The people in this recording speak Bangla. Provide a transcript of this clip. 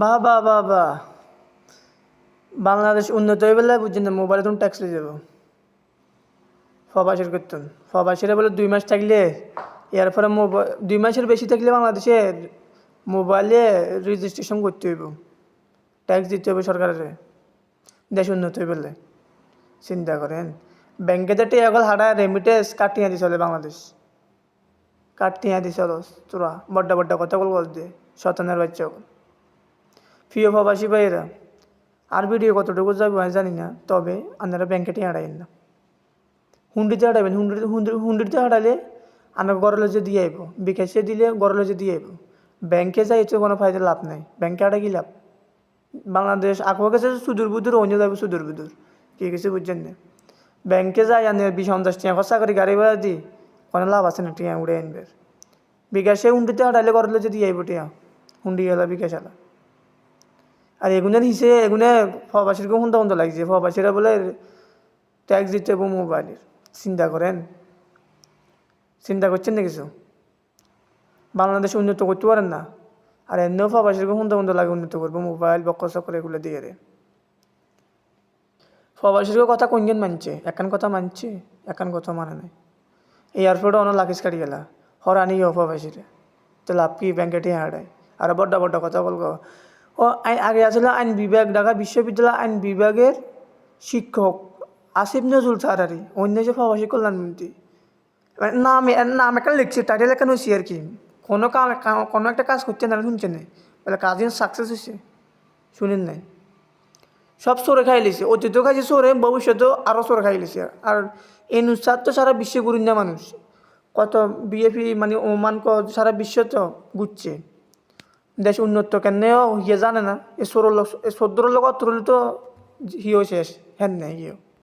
বা বা বা বা বাংলাদেশ উন্নত হয়ে বলে বুঝছেন না, মোবাইলে তুমি ট্যাক্স লিয়ে যাব। প্রবাসের করতেন প্রবাসীরা বলে দুই মাস থাকলে, এর পরে মোবাইল দুই মাসের বেশি থাকলে বাংলাদেশে মোবাইলে রেজিস্ট্রেশন করতে হইব। ট্যাক্স দিতে হবে সরকারের। দেশ উন্নত হয়ে বললে চিন্তা করেন। ব্যাংকেতে টিয়াগল হারা রেমিটেন্স কাটিয়ে দি চলে বাংলাদেশ। কাটিয়ে দি চলো তোরা বড্ডা বড্ডা কথা বল বল দিয়ে শতানের বাচ্চা প্রিয় প্রবাসী ভাইয়েরা, আর ভিডিও কতটুকু যাবে আমি জানি না, তবে আপনারা ব্যাংকে টিয়া হারাইন না। হুন্ডিতে হাঁটাবেন হুন্ডিতে হুন্ডি হুন্ডিতে হাঁটালে আমরা গরলে যে দিয়ে আইব, বিকাশে দিলে গরলে যে দিয়ে আইব। ব্যাংকে যাই তো কোনো ফায়দা লাভ নাই ব্যাংকে হাঁটা কি লাভ? বাংলাদেশ আঁকো গেছে সুদূর বুদূর, অন্য যাবে সুদূর বুদূর, কি কিছু বুঝছেন না। ব্যাংকে যাই, আনে বিশ, পঞ্চাশ টিয়া খরচা করি, গাড়ি ভাড়া দি, কোনো লাভ আছে না টিয়া উড়ে আনবে। বিকাশে হুন্ডিতে হাঁটাইলে গরলে যে দিয়ে আইব টিয়া, হুন্ডি গেলা বিকাশ আলা আর হিসে এগুনে প্রবাসীর হুন্দা হুন্দা লাগছে। প্রবাসীরা বলে, ট্যাক্স দিতে হবে মোবাইলের। চিন্তা করেন। চিন্তা করছেন না কিছু? বাংলাদেশ উন্নত করতে পারেন না? আর এমনিও প্রবাসীর হুন্দা হুন্দা লাগে উন্নত করব, মোবাইল বক্ক চক্র এগুলো দিয়ে রে। প্রবাসীর কথা কোনজন মানছে? একান কথা মানছে, একান কথা মানে নাই। এয়ারপোর্টে অনেক লাগেজ কাটি গেলা। হরানি প্রবাসীরে। তো লাভ কি ব্যাংকে টিয়া হাঁটায় আর বড্ডা বড্ডা কথা বলব। ও আগে আসলে আইন বিভাগ, ঢাকা বিশ্ববিদ্যালয় আইন বিভাগের শিক্ষক আসিফ নজরুল স্যারারি অন্য যে প্রবাসী কল্যাণমন্ত্রী। মানে নাম নাম একটা লিখছে টাইটেল এখানে হয়েছি আর কি। কোনো কাম কোনো একটা কাজ করছে না শুনছে না। বলে কাজ সাকসেস হয়েছে শুনেন নাই। সব সরে খাই লিছে। অতীত খাইছে সরে ভবিষ্যতেও আরও সরে খাই লিছে। আর এই নুসাদ তো সারা বিশ্বে গুরিন্দা মানুষ। কত বিএপি মানে ওমান সারা বিশ্ব তো ঘুরছে। দেশ উন্নত কেনেও হিয়ে জানে না। এ সরল এ সদ্দর লোক অতরল তো হিও শেষ। হ্যান নাই হিও